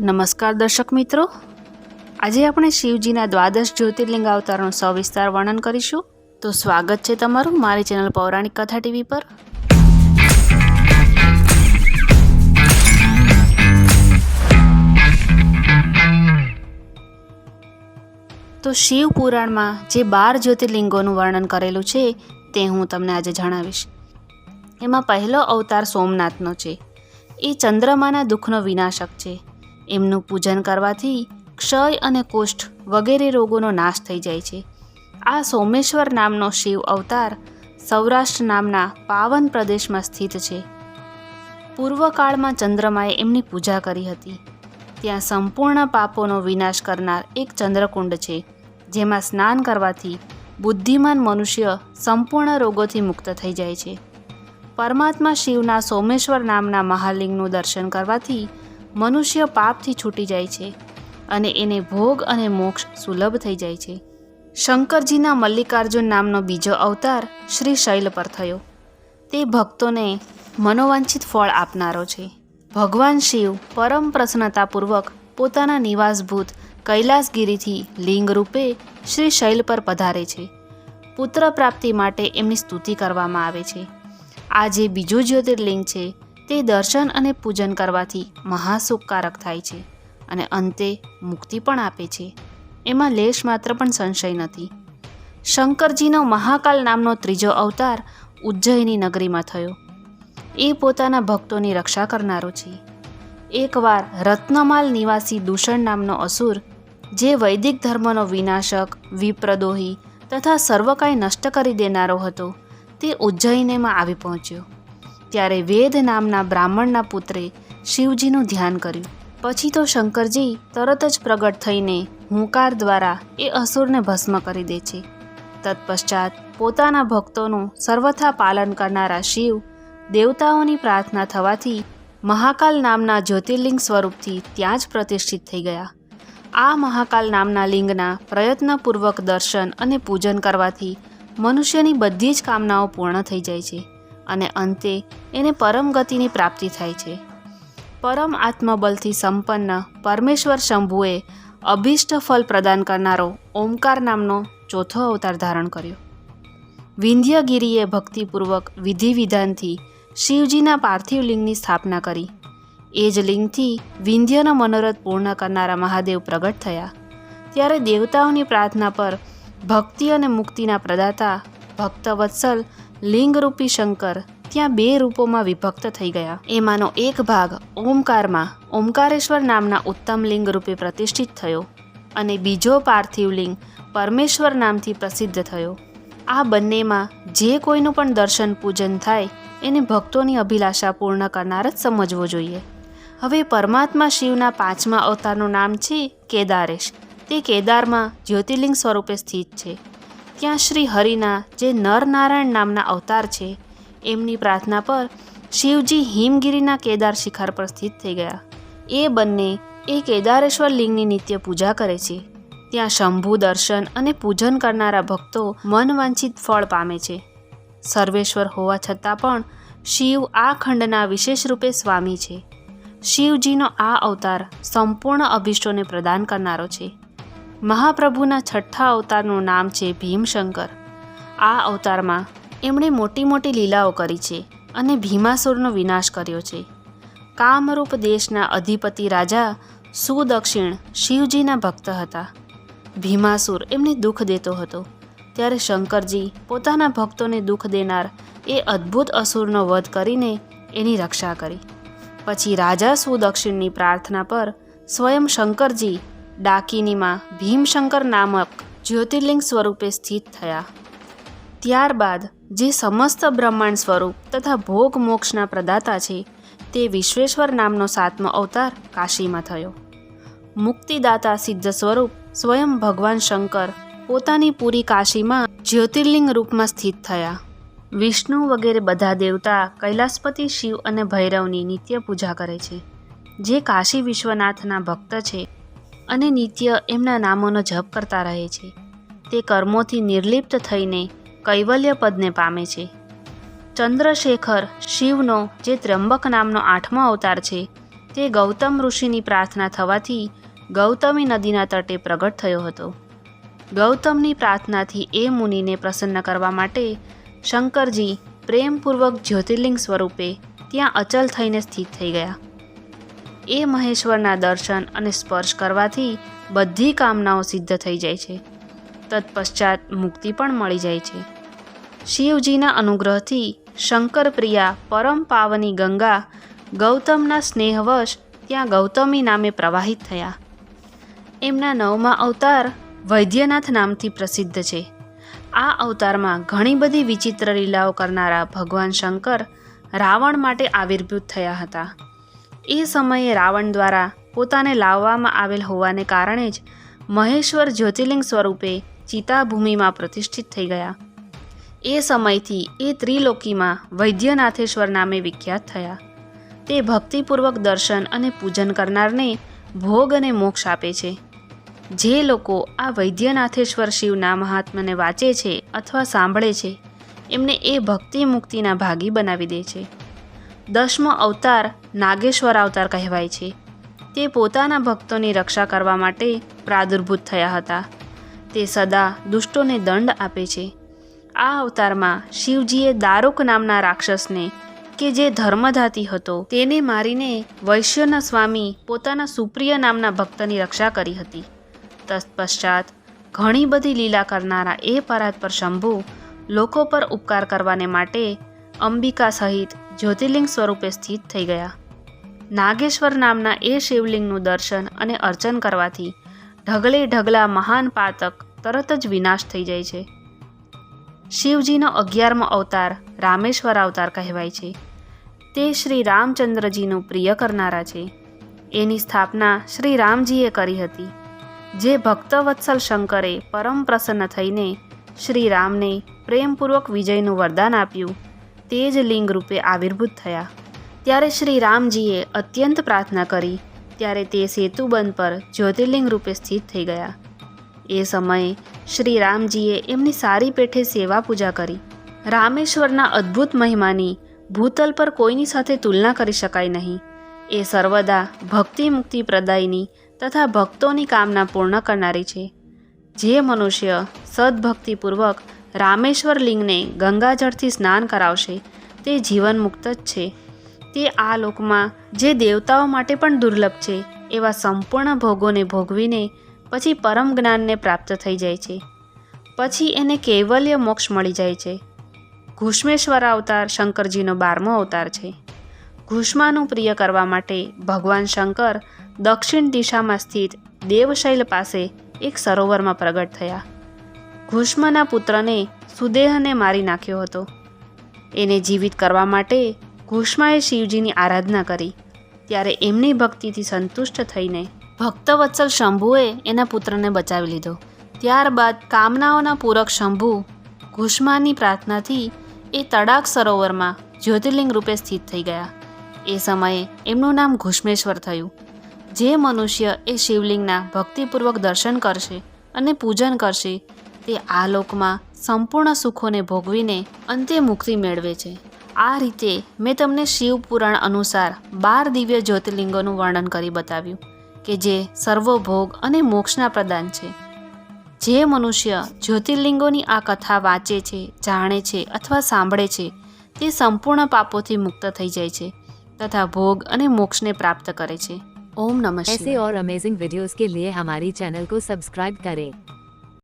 નમસ્કાર દર્શક મિત્રો. આજે આપણે શિવજીના દ્વાદશ જ્યોતિર્લિંગ અવતારનું સવિસ્તાર વર્ણન કરીશું. તો સ્વાગત છે તમારું મારી ચેનલ પૌરાણિક કથા ટીવી પર. તો શિવ પુરાણમાં જે બાર જ્યોતિર્લિંગોનું વર્ણન કરેલું છે, તે હું તમને આજે જણાવીશ. એમાં પહેલો અવતાર સોમનાથનો છે. એ ચંદ્રમાના દુઃખનો વિનાશક છે. એમનું પૂજન કરવાથી ક્ષય અને કુષ્ઠ વગેરે રોગોનો નાશ થઈ જાય છે. આ સોમેશ્વર નામનો શિવ અવતાર સૌરાષ્ટ્ર નામના પાવન પ્રદેશમાં સ્થિત છે. પૂર્વકાળમાં ચંદ્રમાએ એમની પૂજા કરી હતી. ત્યાં સંપૂર્ણ પાપોનો વિનાશ કરનાર એક ચંદ્રકુંડ છે, જેમાં સ્નાન કરવાથી બુદ્ધિમાન મનુષ્ય સંપૂર્ણ રોગોથી મુક્ત થઈ જાય છે. પરમાત્મા શિવના સોમેશ્વર નામના મહાલિંગનું દર્શન કરવાથી મનુષ્ય પાપથી છૂટી જાય છે અને એને ભોગ અને મોક્ષ સુલભ થઈ જાય છે. શંકરજીના મલ્લિકાર્જુન નામનો બીજો અવતાર શ્રી શૈલ પર થયો. તે ભક્તોને મનોવાંછિત ફળ આપનારો છે. ભગવાન શિવ પરમ પ્રસન્નતાપૂર્વક પોતાના નિવાસભૂત કૈલાસગીરીથી લિંગ રૂપે શ્રી શૈલ પર પધારે છે. પુત્ર પ્રાપ્તિ માટે એમની સ્તુતિ કરવામાં આવે છે. આ જે બીજું જ્યોતિર્લિંગ છે તે દર્શન અને પૂજન કરવાથી મહાસુખકારક થાય છે અને અંતે મુક્તિ પણ આપે છે. એમાં લેશ માત્ર પણ સંશય નથી. શંકરજીનો મહાકાલ નામનો ત્રીજો અવતાર ઉજ્જૈની નગરીમાં થયો. એ પોતાના ભક્તોની રક્ષા કરનારો છે. એકવાર રત્નમાલ નિવાસી દૂષણ નામનો અસુર, જે વૈદિક ધર્મનો વિનાશક, વિપ્રદોહી તથા સર્વકાય નષ્ટ કરી દેનારો હતો, તે ઉજ્જૈનેમાં આવી પહોંચ્યો. ત્યારે વેદ નામના બ્રાહ્મણના પુત્રે શિવજીનું ધ્યાન કર્યું. પછી તો શંકરજી તરત જ પ્રગટ થઈને હુંકાર દ્વારા એ અસુરને ભસ્મ કરી દે છે. તત્પશ્ચાત પોતાના ભક્તોનું સર્વથા પાલન કરનારા શિવ દેવતાઓની પ્રાર્થના થવાથી મહાકાલ નામના જ્યોતિર્લિંગ સ્વરૂપથી ત્યાં જ પ્રતિષ્ઠિત થઈ ગયા. આ મહાકાલ નામના લિંગના પ્રયત્નપૂર્વક દર્શન અને પૂજન કરવાથી મનુષ્યની બધી જ કામનાઓ પૂર્ણ થઈ જાય છે. અને અંતે એને પરમ ગતિની પ્રાપ્તિ થાય છે. પરમ આત્મબલથી સંપન્ન પરમેશ્વર શંભુએ અભિષ્ટ ફલ પ્રદાન કરનારો ઓમકાર નામનો ચોથો અવતાર ધારણ કર્યો. વિંધ્યગીરીએ ભક્તિપૂર્વક વિધિ વિધાનથી શિવજીના પાર્થિવ લિંગની સ્થાપના કરી. એ જ લિંગથી વિંધ્યનો મનોરથ પૂર્ણ કરનારા મહાદેવ પ્રગટ થયા. ત્યારે દેવતાઓની પ્રાર્થના પર ભક્તિ અને મુક્તિના પ્રદાતા ભક્તવત્સલ લિંગરૂપી શંકર ત્યાં બે રૂપોમાં વિભક્ત થઈ ગયા. એમાંનો એક ભાગ ઓમકારમાં, ઓમકારેશ્વર નામના ઉત્તમ લિંગ રૂપે પ્રતિષ્ઠિત થયો અને બીજો પાર્થિવ લિંગ પરમેશ્વર નામથી પ્રસિદ્ધ થયો. આ બંનેમાં જે કોઈનું પણ દર્શન પૂજન થાય, એને ભક્તોની અભિલાષા પૂર્ણ કરનાર જ સમજવો જોઈએ. હવે પરમાત્મા શિવના પાંચમા અવતારનું નામ છે કેદારેશ. તે કેદારમાં જ્યોતિર્લિંગ સ્વરૂપે સ્થિત છે. ત્યાં શ્રી હરિના જે નરનારાયણ નામના અવતાર છે, એમની પ્રાર્થના પર શિવજી હિમગીરીના કેદાર શિખર પર સ્થિત થઈ ગયા. એ બંને એ કેદારેશ્વર લિંગની નિત્ય પૂજા કરે છે. ત્યાં શંભુ દર્શન અને પૂજન કરનારા ભક્તો મનવાંછિત ફળ પામે છે. સર્વેશ્વર હોવા છતાં પણ શિવ આ ખંડના વિશેષ રૂપે સ્વામી છે. શિવજીનો આ અવતાર સંપૂર્ણ અભિષ્ટોને પ્રદાન કરનારો છે. મહાપ્રભુના છઠ્ઠા અવતારનું નામ છે ભીમશંકર. આ અવતારમાં એમણે મોટી મોટી લીલાઓ કરી છે અને ભીમાસુરનો વિનાશ કર્યો છે. કામરૂપ દેશના અધિપતિ રાજા સુદક્ષિણ શિવજીના ભક્ત હતા. ભીમાસુર એમને દુઃખ દેતો હતો. ત્યારે શંકરજી પોતાના ભક્તોને દુઃખ દેનાર એ અદ્ભુત અસુરનો વધ કરીને એની રક્ષા કરી. પછી રાજા સુદક્ષિણની પ્રાર્થના પર સ્વયં શંકરજી ડાકિનીમાં ભીમશંકર નામક જ્યોતિર્લિંગ સ્વરૂપે સ્થિત થયા. ત્યારબાદ જે સમસ્ત બ્રહ્માંડ સ્વરૂપ તથા ભોગ મોક્ષના પ્રદાતા છે, તે વિશ્વેશ્વર નામનો સાતમો અવતાર કાશીમાં થયો. મુક્તિદાતા સિદ્ધ સ્વરૂપ સ્વયં ભગવાન શંકર પોતાની પૂરી કાશીમાં જ્યોતિર્લિંગ રૂપમાં સ્થિત થયા. વિષ્ણુ વગેરે બધા દેવતા કૈલાસપતિ શિવ અને ભૈરવની નિત્ય પૂજા કરે છે. જે કાશી વિશ્વનાથના ભક્ત છે અને નિત્ય એમના નામોનો જપ કરતા રહે છે. તે કર્મોથી નિર્લિપ્ત થઈને કૈવલ્ય પદને પામે છે. ચંદ્રશેખર શિવનો જે ત્ર્યંબક નામનો આઠમો અવતાર છે, તે ગૌતમ ઋષિની પ્રાર્થના થવાથી ગૌતમી નદીના તટે પ્રગટ થયો હતો. ગૌતમની પ્રાર્થનાથી એ મુનિને પ્રસન્ન કરવા માટે શંકરજી પ્રેમપૂર્વક જ્યોતિર્લિંગ સ્વરૂપે ત્યાં અચલ થઈને સ્થિત થઈ ગયા. એ મહેશ્વરના દર્શન અને સ્પર્શ કરવાથી બધી કામનાઓ સિદ્ધ થઈ જાય છે. તત્પશ્ચાત મુક્તિ પણ મળી જાય છે. શિવજીના અનુગ્રહથી શંકરપ્રિયા પરમ પાવની ગંગા ગૌતમના સ્નેહવશ ત્યાં ગૌતમી નામે પ્રવાહિત થયા. એમના નવમા અવતાર વૈદ્યનાથ નામથી પ્રસિદ્ધ છે. આ અવતારમાં ઘણી બધી વિચિત્ર લીલાઓ કરનારા ભગવાન શંકર રાવણ માટે આવિર્ભૂત થયા હતા. એ સમયે રાવણ દ્વારા પોતાને લાવવામાં આવેલ હોવાને કારણે જ મહેશ્વર જ્યોતિર્લિંગ સ્વરૂપે ચિતાભૂમિમાં પ્રતિષ્ઠિત થઈ ગયા. એ સમયથી એ ત્રિલોકીમાં વૈદ્યનાથેશ્વર નામે વિખ્યાત થયા. તે ભક્તિપૂર્વક દર્શન અને પૂજન કરનારને ભોગ અને મોક્ષ આપે છે. જે લોકો આ વૈદ્યનાથેશ્વર શિવના મહાત્માને વાંચે છે અથવા સાંભળે છે, એમને એ ભક્તિ મુક્તિના ભાગી બનાવી દે છે. દસમો અવતાર નાગેશ્વર અવતાર કહેવાય છે. તે પોતાના ભક્તોની રક્ષા કરવા માટે પ્રાદુર્ભૂત થયા હતા. તે સદા દુષ્ટોને દંડ આપે છે. આ અવતારમાં શિવજીએ દારૂક નામના રાક્ષસને, કે જે ધર્મધાતી હતો, તેને મારીને વૈશ્યના સ્વામી પોતાના સુપ્રિય નામના ભક્તની રક્ષા કરી હતી. તત્પશ્ચાત ઘણી બધી લીલા કરનારા એ પરાત્પર શંભુ લોકો પર ઉપકાર કરવાને માટે અંબિકા સહિત જ્યોતિર્લિંગ સ્વરૂપે સ્થિત થઈ ગયા. નાગેશ્વર નામના એ શિવલિંગનું દર્શન અને અર્ચન કરવાથી ઢગલે ઢગલા મહાન પાતક તરત જ વિનાશ થઈ જાય છે. શિવજીનો અગિયારમો અવતાર રામેશ્વર અવતાર કહેવાય છે. તે શ્રી રામચંદ્રજીનું પ્રિય કરનારા છે. એની સ્થાપના શ્રી રામજીએ કરી હતી. જે ભક્તવત્સલ શંકરે પરમ પ્રસન્ન થઈને શ્રી રામને પ્રેમપૂર્વક વિજયનું વરદાન આપ્યું તે જ લિંગ રૂપે આવિર્ભૂત થયા. ત્યારે શ્રી રામજીએ અત્યંત પ્રાર્થના કરી. ત્યારે તે સેતુબંધ પર જ્યોતિર્લિંગ રૂપે સ્થિત થઈ ગયા. એ સમયે શ્રી રામજીએ એમની સારી પેઠે સેવા પૂજા કરી. રામેશ્વરના અદ્ભુત મહિમાની ભૂતલ પર કોઈની સાથે તુલના કરી શકાય નહીં. એ સર્વદા ભક્તિ મુક્તિ પ્રદાયની તથા ભક્તોની કામના પૂર્ણ કરનારી છે. જે મનુષ્ય સદભક્તિપૂર્વક રામેશ્વર લિંગને ગંગાજળથી સ્નાન કરાવશે. તે જીવન મુક્ત જ છે. તે આ લોકમાં જે દેવતાઓ માટે પણ દુર્લભ છે, એવા સંપૂર્ણ ભોગોને ભોગવીને પછી પરમ જ્ઞાનને પ્રાપ્ત થઈ જાય છે. પછી એને કૈવલ્ય મોક્ષ મળી જાય છે. ઘુષ્મેશ્વર અવતાર શંકરજીનો બારમો અવતાર છે. ઘુષ્માનું પ્રિય કરવા માટે ભગવાન શંકર દક્ષિણ દિશામાં સ્થિત દેવશૈલ પાસે એક સરોવરમાં પ્રગટ થયા. ઘુષ્મના પુત્રને સુદેહને મારી નાખ્યો હતો. એને જીવિત કરવા માટે ઘુષ્માએ શિવજીની આરાધના કરી. ત્યારે એમની ભક્તિથી સંતુષ્ટ થઈને ભક્તવત્સલ શંભુએ એના પુત્રને બચાવી લીધો. ત્યારબાદ કામનાઓના પૂરક શંભુ ઘુષ્માની પ્રાર્થનાથી એ તડાક સરોવરમાં જ્યોતિર્લિંગ રૂપે સ્થિત થઈ ગયા. એ સમયે એમનું નામ ઘુષ્મેશ્વર થયું. જે મનુષ્ય એ શિવલિંગના ભક્તિપૂર્વક દર્શન કરશે અને પૂજન કરશે તે આ લોકમાં સંપૂર્ણ સુખોને ભોગવીને અંતે મુક્તિ મેળવે છે આ રીતે મેં તમને શિવ પુરાણ અનુસાર બાર દિવ્ય જ્યોતિર્લિંગોનું વર્ણન કરી બતાવ્યું કે જે સર્વભોગ અને મોક્ષના પ્રદાન છે જે મનુષ્ય જ્યોતિર્લિંગોની આ કથા વાંચે છે જાણે છે અથવા સાંભળે છે તે સંપૂર્ણ પાપોથી મુક્ત થઈ જાય છે તથા ભોગ અને મોક્ષને પ્રાપ્ત કરે છે ઓમ નમઃ ऐसे શિવાય और अमेजिंग वीडियोस के लिए हमारी चैनल को सब्सक्राइब करें